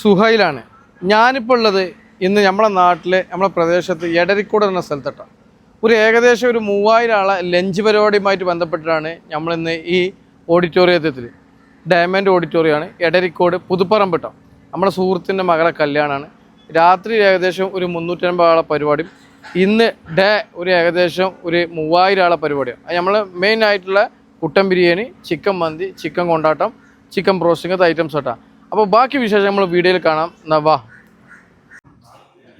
സുഹൈലാണ്. ഞാനിപ്പോൾ ഉള്ളത് ഇന്ന് നമ്മുടെ നാട്ടിലെ നമ്മുടെ പ്രദേശത്ത് എടരിക്കൂട് എന്ന സ്ഥലത്തിട്ടാണ് ഒരു ഏകദേശം ഒരു മൂവായിരം ആളെ ലഞ്ച് പരിപാടിയുമായിട്ട് ബന്ധപ്പെട്ടിട്ടാണ് നമ്മളിന്ന് ഈ ഓഡിറ്റോറിയത്തിൽ ഡയമണ്ട് ഓഡിറ്റോറിയമാണ് എടരിക്കോട് പുതുപ്പറമ്പിട്ടം. നമ്മുടെ സുഹൃത്തിന്റെ മകളെ കല്യാണമാണ് രാത്രി ഏകദേശം ഒരു മുന്നൂറ്റമ്പത് ആളെ പരിപാടിയും ഇന്ന് ഡേ ഒരു ഏകദേശം ഒരു മൂവായിരം ആളെ പരിപാടിയാണ്. നമ്മൾ മെയിൻ ആയിട്ടുള്ള കുട്ടൻ ബിരിയാണി ചിക്കൻ മന്തി ചിക്കൻ കൊണ്ടാട്ടം ചിക്കൻ ബ്രോസ്റ്റിംഗ് ഐറ്റംസ് കേട്ടോ അപ്പോൾ ബാക്കി വിശേഷം നമ്മൾ വീഡിയോയിൽ കാണാം. നവാ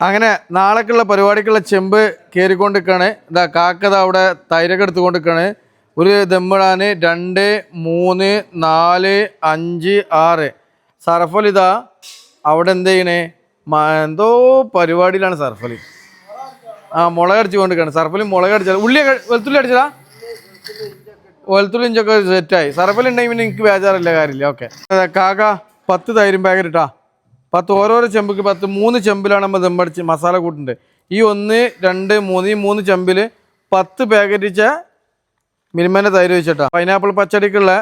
അങ്ങനെ നാളേക്കുള്ള പരിപാടിക്കുള്ള ചെമ്പ് കയറിക്കൊണ്ടിരിക്കുകയാണ് ഇതാ കാക്കത അവിടെ തൈരൊക്കെ എടുത്തുകൊണ്ടിരിക്കുകയാണ് ഒരു ദമ്മിടാൻ രണ്ട് മൂന്ന് നാല് അഞ്ച് ആറ്. സർഫൽ ഇതാ അവിടെ എന്ത് ചെയ്യണേ? എന്തോ പരിപാടിയിലാണ് സർഫലി ആ മുളകടിച്ച് കൊണ്ടിരിക്കുകയാണ് സർഫലി മുളകടിച്ചാൽ ഉള്ളി വെളുത്തുള്ളി അടിച്ചതാ? വെളുത്തുള്ളി ഇഞ്ചൊക്കെ സെറ്റായി സർഫലി ഉണ്ടെങ്കിൽ പിന്നെ എനിക്ക് ബേജാറില്ല കാര്യമില്ല. ഓക്കെ കാക്ക പത്ത് തൈരും പാക്കറ്റ് ഇട്ടാ. പത്ത് ഓരോരോ ചെമ്പുക്ക് പത്ത് മൂന്ന് ചെമ്പിലാണ് നമ്മൾ ദമ്പടിച്ച് മസാല കൂട്ടുണ്ട്. ഈ ഒന്ന് രണ്ട് മൂന്ന് ഈ മൂന്ന് ചെമ്പിൽ പത്ത് പാക്കറ്റ് വെച്ച തൈര് വെച്ചിട്ടാ. പൈനാപ്പിൾ പച്ചടിക്കുള്ള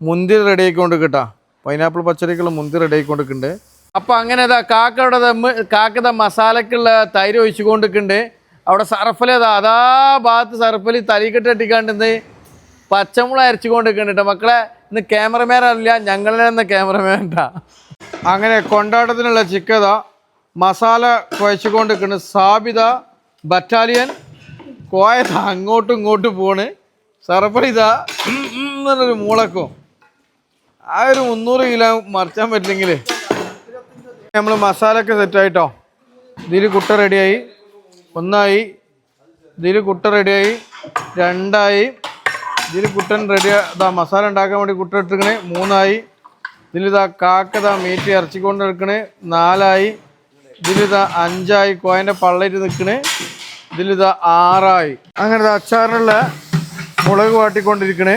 മുന്തിരി റെഡി ആയിക്കൊണ്ട് കിട്ടാ. പൈനാപ്പിൾ പച്ചടിക്കുള്ള മുന്തിരി റെഡി ആയിക്കൊണ്ടിരിക്കുന്നുണ്ട് അപ്പം അങ്ങനെ ഇതാ കാക്കയുടെ ദമ്മ് കാക്കത മസാലക്കുള്ള തൈര് ഒഴിച്ചുകൊണ്ടിരിക്കുന്നുണ്ട് അവിടെ സർഫലേതാ അതാ ഭാഗത്ത് സർഫലി തലിക്കെട്ട് ഇട്ടിക്കാണ്ട് പച്ചമുളക് അരച്ചുകൊണ്ടിരിക്കുന്നുണ്ട് മക്കളെ ഇന്ന് ക്യാമറമാൻ അല്ല ഞങ്ങളെ തന്നെ ക്യാമറമാൻ അങ്ങനെ കൊണ്ടാട്ടത്തിനുള്ള ചിക്കത മസാല കുഴച്ചുകൊണ്ട് നിൽക്കുന്ന സാബിത ബറ്റാലിയൻ കോയത അങ്ങോട്ടും ഇങ്ങോട്ടും പോണ്. സർപ്രൈസ. എന്നൊരു മൂളക്കും. ആ ഒരു മുന്നൂറ് കിലോ മറിച്ചാൻ പറ്റില്ലെങ്കിൽ നമ്മൾ മസാലയൊക്കെ സെറ്റായിട്ടോ? ഇതിൽ കുട്ട റെഡിയായി ഒന്നായി. ഇതിൽ കുട്ട റെഡിയായി രണ്ടായി. ഇതിൽ കുട്ടൻ റെഡി ഇതാ മസാല ഉണ്ടാക്കാൻ വേണ്ടി കുട്ടൻ ഇട്ടിരിക്കണേ മൂന്നായി. ഇതിലിതാ കാക്കതാ മീറ്റ് ഇറച്ചിക്കൊണ്ട് എടുക്കണേ നാലായി. ഇതിലിതാ അഞ്ചായി. കോയന്റെ പള്ളയിട്ട് നിൽക്കണേ ഇതിലിതാ ആറായി. അങ്ങനെ ഇതാ അച്ചാറിനുള്ള മുളക് വാട്ടിക്കൊണ്ടിരിക്കണേ.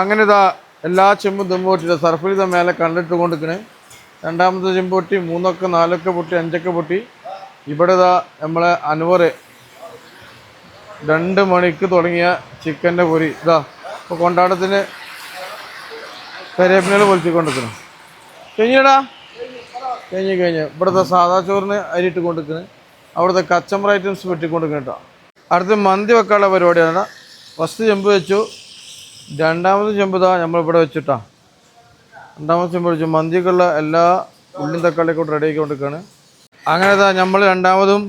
അങ്ങനെ ഇതാ എല്ലാ ചെമ്പും ദമ്പ് പൊട്ടിയില്ല സർഫിൽ ഇതാ മേലെ കണ്ടിട്ട് കൊണ്ടിരിക്കണേ രണ്ടാമത്തെ ചെമ്പ് പൊട്ടി മൂന്നൊക്കെ നാലൊക്കെ പൊട്ടി അഞ്ചൊക്കെ പൊട്ടി. ഇവിടെ ഇതാ നമ്മളെ അനുവറ് രണ്ട് മണിക്ക് തുടങ്ങിയ ചിക്കന്റെ പൊരി. ഇതാ ഇപ്പോൾ കൊണ്ടാട്ടത്തിന് കരിവേപ്പിനൽ പൊലിച്ചിക്കൊണ്ടിരിക്കണം കഴിഞ്ഞടാ കഴിഞ്ഞ് കഴിഞ്ഞ് ഇവിടുത്തെ സാദാ ചോറിന് അരിയിട്ട് കൊണ്ടുക്കണ് അവിടുത്തെ കച്ചമ്പർ ഐറ്റംസ് വെട്ടിക്കൊണ്ടിരിക്കണം കേട്ടോ. അടുത്ത് മന്തി വെക്കാനുള്ള പരിപാടിയാണ്. ഫസ്റ്റ് ചെമ്പ് വെച്ചു. രണ്ടാമത് ചെമ്പ് ഇതാ നമ്മളിവിടെ വെച്ചിട്ടാ. രണ്ടാമത് ചെമ്പ് വെച്ചു. മന്തിക്കുള്ള എല്ലാ ഉള്ളിയും തക്കാളിയൊക്കെ കൂട്ട് റെഡി ആക്കിക്കൊണ്ടിരിക്കുകയാണ് അങ്ങനെ ഇതാ നമ്മൾ രണ്ടാമതും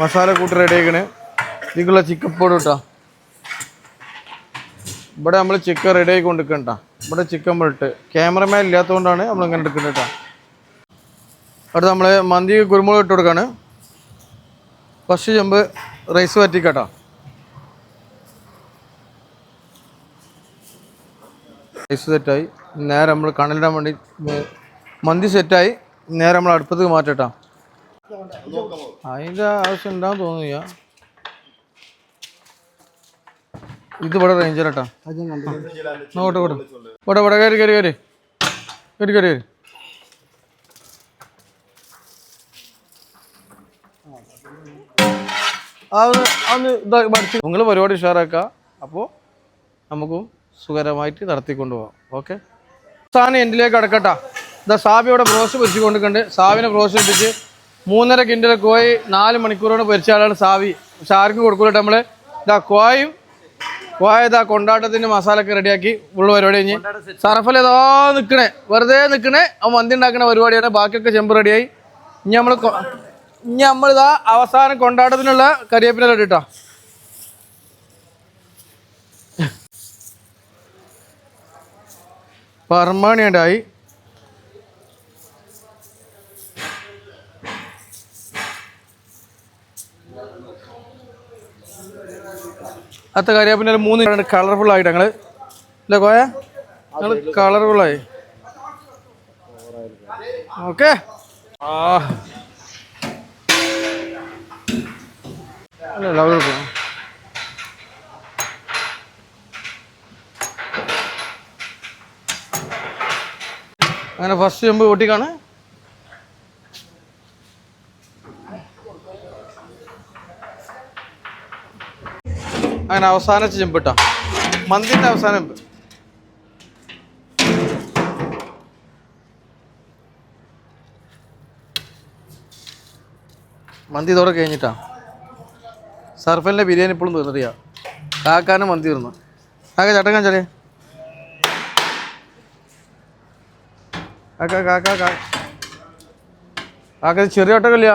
മസാല കൂട്ട് റെഡി ആക്കണേ. ഇതിക്കുള്ള ചിക്കൻ പൊടി കേട്ടോ ഇവിടെ നമ്മൾ ചിക്കൻ റെഡി ആയി കൊണ്ടിരിക്കണ്ട ഇവിടെ ചിക്കൻ പൊടിട്ട് ക്യാമറമാൻ ഇല്ലാത്തതുകൊണ്ടാണ് നമ്മൾ ഇങ്ങനെ എടുക്കുന്നത് കേട്ടോ അവിടെ നമ്മൾ മന്തി കുരുമുളക് ഇട്ട് കൊടുക്കാണ്. ഫസ്റ്റ് ചെമ്പ് റൈസ് വറ്റിക്കട്ടോ. റൈസ് സെറ്റായി നേരെ നമ്മൾ കണലിടാൻ വേണ്ടി മന്തി സെറ്റായി നേരെ നമ്മൾ അടുപ്പത്തേക്ക് മാറ്റട്ടാ. അതിന്റെ ആവശ്യം ഉണ്ടാവും തോന്നുന്നില്ല. ഇത് ഇവിടെ റേഞ്ചർ കേട്ടോ ഇവിടെ ഇവിടെ കയറി കയറി കയറി. കയറി കയറി കയറി. നിങ്ങൾ പരിപാടി ഉഷാറാക്കുക. അപ്പോൾ നമുക്കും സുഖകരമായിട്ട് നടത്തിക്കൊണ്ട് പോവാം ഓക്കെ? സാധനം എന്റിലേക്ക് അടക്കട്ടെ? ഇതാ സാബി ഇവിടെ ബ്രോസ് പൊരിച്ച് കൊണ്ടിട്ടുണ്ട് സാവിനെ ബ്രോസ് ഇട്ടിച്ച് മൂന്നര കിൻഡിലെ കോയി നാല് മണിക്കൂറോട് പൊരിച്ച ആളാണ് സാവി പക്ഷെ ആർക്കും കൊടുക്കൂല നമ്മൾ ഇതാ കോയും കോയ കൊണ്ടാട്ടത്തിന് കൊണ്ടാട്ടത്തിന്റെ മസാലയൊക്കെ റെഡിയാക്കി ഉള്ള പരിപാടി കഴിഞ്ഞ്. സർഫൽ ഏതാ നിൽക്കണേ വെറുതെ നിൽക്കണേ അവൻ മന്തി ഉണ്ടാക്കുന്ന പരിപാടിയാണ്. ബാക്കിയൊക്കെ ചെമ്പ് റെഡിയായി. ഇനി നമ്മൾ ഇനി നമ്മളിതാ അവസാനം കൊണ്ടാട്ടത്തിനുള്ള കരിവേപ്പില ഇട്ടോ പർമാണിയുണ്ടായി അത്ത പിന്നെ മൂന്ന് കളർഫുൾ ആയിട്ട് ഞങ്ങൾ ഇല്ല കോയ. കളർഫുൾ ആയി. ഓക്കെ ആ. അല്ല ലവ് കൊടുക്കാം അങ്ങനെ ഫസ്റ്റ് ചെമ്പ് പൊട്ടിക്കാണ്. അങ്ങനെ അവസാന ചെമ്പിട്ടോ മന്തിന്റെ അവസാന ചെമ്പ്. മന്തി ഇതോടെ കഴിഞ്ഞിട്ടാ. സർഫലിന്റെ ബിരിയാണി ഇപ്പോഴും തീർന്നിട്ടില്ല. കാക്കാനും മന്തി തീർന്നു. കാക്ക ചേട്ടൻ കാണിച്ചാലേ. കാക്ക കാക്ക കാക്ക ചെറിയ ഒട്ടകല്ല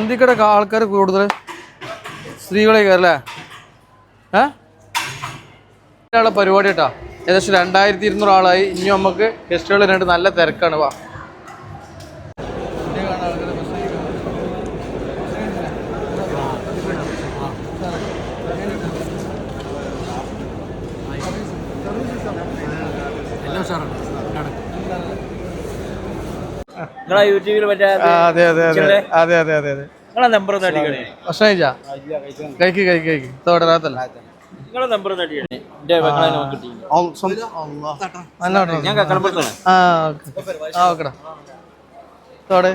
മന്തിക്കട ആൾക്കാർ കൂടുതൽ സ്ത്രീകളെ കയറല്ലേ ഏ? ഒരാളെ പരിപാടി കേട്ടാ. ഏകദേശം രണ്ടായിരത്തി ഇരുന്നൂറ് ആളായി. ഇനി നമുക്ക് ഗസ്റ്റുകൾ രണ്ട് നല്ല തിരക്കാണ്. വാ. നിങ്ങളെ യൂട്യൂബിൽ മറ്റേ അതെ അതെ അതെ. അതെ അതെ അതെ അതെ. നിങ്ങളെ നമ്പർ ഒന്ന് അടിക്കണേ ഭക്ഷണം കഴിച്ചാ കഴിക്ക് കഴിക്ക് കഴിക്ക്. തോടെ റാത്തല്ല നിങ്ങളെ നമ്പർ ഒന്ന് അടിക്കണേ എന്റെ മക്കളെ നമുക്ക് കിട്ടി നല്ല ഭക്ഷണം. ഞാൻ കക്കടപ്പുറത്താണ് ആ ഓക്കെ. ആ ഓക്കെടാ. തോടെ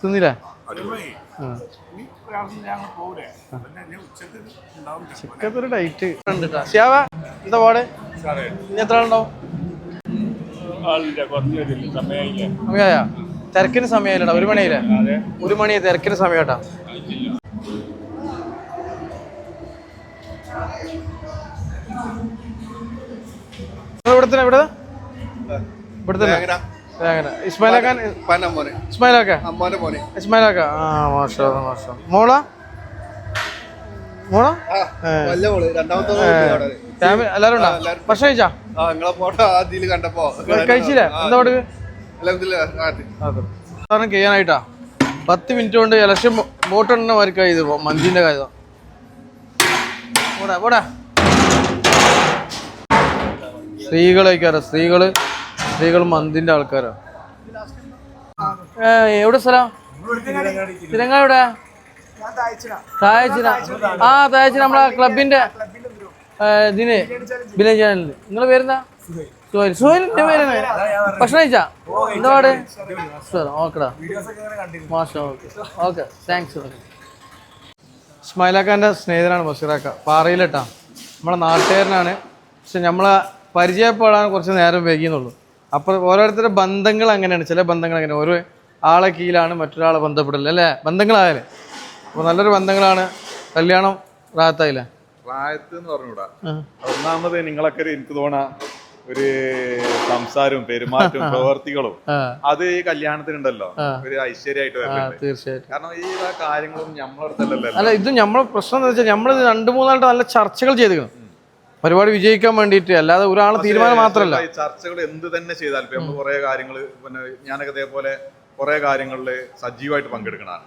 തിന്നില്ലേ? ചിക്കത്തൊരു ഡൈറ്റ് ശ്യാവ എന്താ പാട്? ഇനി എത്ര ആളുണ്ടാവും? സമയായ തിരക്കിന് സമയമില്ലടാ ഒരു മണിയായില്ലേ ഒരു മണി തിരക്കിന് സമയം കേട്ടാ ഇവിടെ ഇവിടുത്തെ? ഇവിടെ ഇവിടെ തന്നെ അങ്ങനെ ഇസ്മായിലാക്കാൻ പനമോനെ ഇസ്മായിലാക്ക അമ്മോനെ. മോനെ. ഇസ്മായിലാക്ക ആ മാഷാ മാഷാ. മോള? മോള? വല്ല മോൾ രണ്ടാമത്തെ എല്ലാരും ഉണ്ടോ? ഭക്ഷണം കഴിച്ചാ? നിങ്ങളെ ഫോട്ടോ ആദ്യം കണ്ടപ്പോ കഴിച്ചില്ലേ? എന്താ സാധാരണ ചെയ്യാനായിട്ടാ പത്ത് മിനിറ്റ് കൊണ്ട് ഇലക്ഷൻ വോട്ടെണ്ണ മാർക്കായി ഇത് മന്തിന്റെ കാര്യം. പോടാ പോടാ. സ്ത്രീകൾ സ്ത്രീകൾ മന്തിന്റെ ആൾക്കാരാ. എവിടെ സ്ഥലം? തിരങ്ങ എവിടെ തായച്ചിന ആ തായച്ചിന നമ്മളെ ക്ലബിന്റെ ഇതിന് ബിലൻ ചാനലിൽ നിങ്ങൾ പേരെന്താ? സുഹൈൽ. സുഹൈലിന്റെ പേരാണ്. ഭക്ഷണം കഴിച്ചാ? എന്താ പാട്? സാർ ഓക്കെടാ. മാഷാ ഓക്കെ. ഓക്കെ താങ്ക്സ് ഇസ്മായിലാക്കാന്റെ സ്നേഹിതനാണ് ബഷീറാക്ക. പാറയിലെട്ടാ. നമ്മളെ നാട്ടുകാരനാണ്. പക്ഷെ നമ്മളെ പരിചയപ്പെടാൻ കുറച്ച് നേരം വൈകിയെന്നുള്ളൂ. അപ്പോൾ ഓരോരുത്തരുടെ ബന്ധങ്ങൾ അങ്ങനെയാണ്. ചില ബന്ധങ്ങൾ അങ്ങനെ ഓരോ ആളെ കീഴിലാണ് മറ്റൊരാളെ ബന്ധപ്പെടൽ അല്ലേ? ബന്ധങ്ങളായാലേ. അപ്പോൾ നല്ലൊരു ബന്ധങ്ങളാണ്. കല്യാണം റാത്തായില്ലേ? പ്രായത്ത് എന്ന് പറഞ്ഞൂടാ ആ. ഒന്നാമത് നിങ്ങളൊക്കെ എനിക്ക് തോന്നാ ഒരു സംസാരവും പെരുമാറ്റവും പ്രവർത്തികളും അത് ഈ കല്യാണത്തിനുണ്ടല്ലോ. ഒരു ഐശ്വര്യമായിട്ട് തീർച്ചയായിട്ടും. കാരണം ഈ കാര്യങ്ങളും നമ്മളടുത്തല്ലല്ലോ അല്ല ഇത് നമ്മളെ പ്രശ്നം എന്താ വെച്ചാൽ നമ്മൾ രണ്ടു മൂന്നായിട്ട് നല്ല ചർച്ചകൾ ചെയ്തു പരിപാടി വിജയിക്കാൻ വേണ്ടിയിട്ട് അല്ലാതെ ഒരാളെ തീരുമാനം മാത്രമല്ല. ഈ ചർച്ചകൾ എന്ത് തന്നെ ചെയ്താൽ ഇപ്പൊ നമ്മൾ കുറെ കാര്യങ്ങൾ പിന്നെ ഞാനൊക്കെ ഇതേപോലെ കുറെ കാര്യങ്ങളിൽ സജീവമായിട്ട് പങ്കെടുക്കണതാണ്.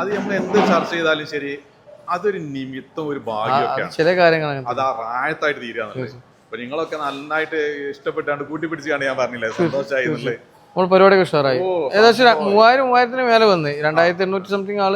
അത് നമ്മൾ എന്ത് ചർച്ച ചെയ്താലും ശരി അതൊരു നിമിത്തം ഒരു ഭാഗ്യമൊക്കെയാണ്. ചില കാര്യങ്ങൾ അത് ആ റായത്തായിട്ട് തീരാന്നുള്ളത് അപ്പൊ നിങ്ങളൊക്കെ നന്നായിട്ട് ഇഷ്ടപ്പെട്ടാണ്ട് കൂട്ടിപ്പിടിച്ചാണ് ഞാൻ പറഞ്ഞില്ലേ? സന്തോഷമായി എന്നുള്ളത് നമ്മൾ പരിപാടിയൊക്കെ ഉഷാറായി. ഏകദേശം മൂവായിരം മൂവായിരത്തിന് മേലെ വന്ന്. രണ്ടായിരത്തി എണ്ണൂറ്റി സംതിങ് ആൾ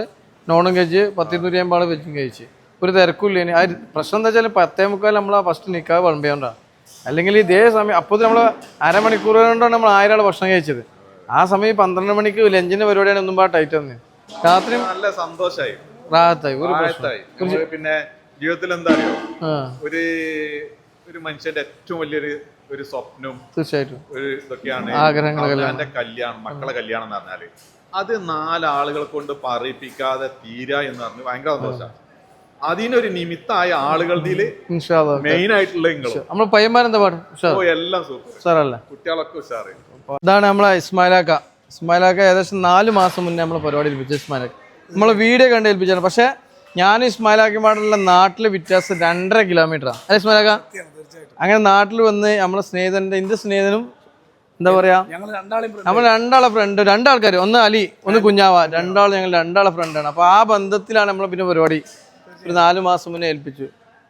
നോണും കഴിച്ച് പത്തിരുന്നൂറ്റി അമ്പത് ആൾ വെച്ചും കഴിച്ച്. ഒരു തിരക്കില്ല ഇനി. ആ പ്രശ്നം എന്താ വെച്ചാൽ പത്തേ മുക്കാൽ നമ്മൾ ആ ഫസ്റ്റ് നിൽക്കാതെ വിളമ്പിയോണ്ടാണ് അല്ലെങ്കിൽ ഇതേ സമയം അപ്പോൾ നമ്മൾ അരമണിക്കൂർ കൊണ്ടാണ് നമ്മൾ ആയിരം ആൾ ഭക്ഷണം കഴിച്ചത്. ആ സമയം പന്ത്രണ്ട് മണിക്ക് ലഞ്ചിന്റെ പരിപാടിയാണ് ഒന്നും പാ ടൈറ്റ് വന്നത് രാത്രി നല്ല സന്തോഷമായി റാഹത്തായി ഒരു നമ്മൾ പിന്നെ ജീവിതത്തിൽ എന്താ അറിയോ ഒരു ഒരു മനുഷ്യന്റെ ഏറ്റവും വലിയൊരു ഒരു സ്വപ്നവും തീർച്ചയായിട്ടും. ഒരു ഇതൊക്കെയാണ് ആഗ്രഹങ്ങൾ അവനാന്റെ കല്യാണം മക്കളെ കല്യാണം എന്ന് പറഞ്ഞാൽ. അത് നാലാളുകൾ കൊണ്ട് പറയിപ്പിക്കാതെ തീരാ എന്ന് പറഞ്ഞു ഭയങ്കര സന്തോഷമാണ് അതിനൊരു നിമിത്തമായ ആളുകളുടെ മെയിൻ ആയിട്ടുള്ള നമ്മൾ പയ്യന്മാരെന്താ പാട്? എല്ലാം സൂപ്പർ. ഉഷാറല്ലേ? കുട്ടികളൊക്കെ ഉഷാറ്. ഇതാണ് നമ്മളെ ഇസ്മായിലാക്ക. ഇസ്മായിലാക്ക ഏകദേശം നാല് മാസം മുന്നേ നമ്മൾ പരിപാടി ലഭിച്ചു ഇസ്മായിലാക്ക. നമ്മൾ വീഡിയോ കണ്ട് ഏൽപ്പിച്ചാണ്. പക്ഷേ ഇസ്മായിലാക്കി ഇസ്മായിലാക്കുമായിട്ടുള്ള നാട്ടിലെ വ്യത്യാസം രണ്ടര കിലോമീറ്ററാണ് അല്ലെ ഇസ്മായിലാക്ക? അങ്ങനെ നാട്ടിൽ വന്ന് നമ്മളെ സ്നേഹിതന്റെ എന്റെ സ്നേഹിതനും എന്താ പറയാ? നമ്മൾ രണ്ടാളെ ഫ്രണ്ട് രണ്ടാൾക്കാർ ഒന്ന് അലി ഒന്ന് കുഞ്ഞാവ. രണ്ടാൾ ഞങ്ങൾ രണ്ടാളെ ഫ്രണ്ടാണ് അപ്പോൾ ആ ബന്ധത്തിലാണ് നമ്മൾ പിന്നെ പരിപാടി. ഒരു നാലു മാസം മുന്നേ ഏൽപ്പിച്ചു.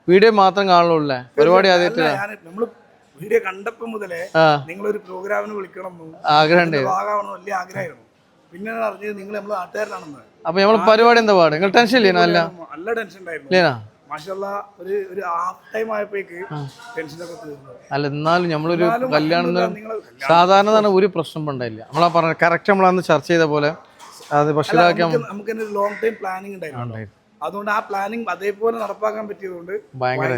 വീഡിയോ മാത്രം കാണുള്ളൂ പരിപാടി ആദ്യമായിട്ട് നമ്മൾ വീഡിയോ കണ്ടപ്പോ മുതലേ നിങ്ങൾ നിങ്ങളൊരു പ്രോഗ്രാമിന് വിളിക്കണം ആഗ്രഹം ഉണ്ട് വലിയ ആഗ്രഹമായിരുന്നു. പിന്നെ അറിഞ്ഞത് നിങ്ങൾ നമ്മളെ നാട്ടുകാരനാണെന്ന്. അപ്പൊ നമ്മൾ പരിപാടി എന്താ പാട്? നിങ്ങൾ ടെൻഷൻ ഇല്ലേ? അല്ല നല്ല ടെൻഷൻ ഉണ്ടായിരുന്നു. ഇല്ലേനാ? മാഷല്ല ഒരു ഒരു ഹാഫ് ടൈം ആയപ്പോഴേക്ക് ടെൻഷനൊക്കെ തീർന്നു. അല്ല എന്നാലും നമ്മളൊരു കല്യാണം സാധാരണ തന്നെ ഒരു പ്രശ്നം ഉണ്ടായില്ല. നമ്മളാ പറഞ്ഞ കറക്റ്റ് നമ്മളന്ന് ചർച്ച ചെയ്ത പോലെ അത് പക്ഷേ നമുക്ക് ലോങ് ടൈം പ്ലാനിങ് ഉണ്ടായിരുന്നു. അതുകൊണ്ട് ആ പ്ലാനിങ് അതേപോലെ നടപ്പാക്കാൻ പറ്റിയതുകൊണ്ട് ഭയങ്കര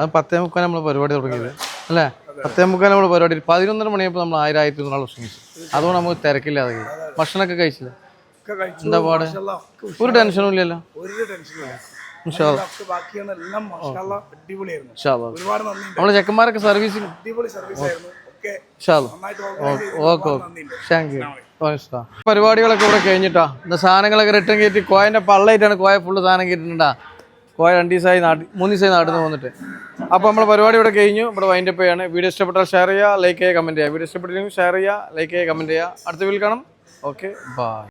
അത് പത്തേ മുക്കാൽ നമ്മൾ പരിപാടി തുടങ്ങിയത്. അല്ലേ? പത്തേ മുക്കാൽ നമ്മൾ പരിപാടി. പതിനൊന്നര മണിയപ്പോൾ നമ്മൾ ആയിരം ആയിരത്തി ഇരുന്നൂറ് ശ്രമിച്ചു അതുകൊണ്ട് നമുക്ക് തിരക്കില്ലാതെ കഴിഞ്ഞു. ഭക്ഷണമൊക്കെ കഴിച്ചില്ല? എന്താ പാട്? ഒരു ടെൻഷനും ഇല്ലല്ലോ. ഒരുപാട് നമ്മളെ ചെക്കന്മാരൊക്കെ സർവീസിൽ അടിപൊളി സർവീസ് ആയിരുന്നു. ഓക്കെ താങ്ക് യു പരിപാടികളൊക്കെ ഇവിടെ കഴിഞ്ഞിട്ടാ. ഇന്ന് സാധനങ്ങളൊക്കെ റിട്ടേൺ കയറ്റി കോയന്റെ പള്ളയിട്ടാണ് കോയ ഫുള്ള് സാധനം കയറ്റിട്ടുണ്ടാ കോയ രണ്ട് ദിവസമായി നാട്ടിൽ മൂന്ന് ദിവസമായി നാട്ടിൽ നിന്ന് വന്നിട്ട്. അപ്പോൾ നമ്മൾ പരിപാടി ഇവിടെ കഴിഞ്ഞു. ഇവിടെ വൈൻഡ് അപ്പ് ചെയ്യാണ്. വീഡിയോ ഇഷ്ടപ്പെട്ടാൽ ഷെയർ ചെയ്യുക ലൈക്ക് ചെയ്യുക കമന്റ് ചെയ്യുക. വീഡിയോ ഇഷ്ടപ്പെട്ടില്ലെങ്കിൽ ഷെയർ ചെയ്യുക ലൈക്ക് ചെയ്യുക കമന്റ് ചെയ്യുക. അടുത്ത വീട്ടിൽ കാണാം. Okay bye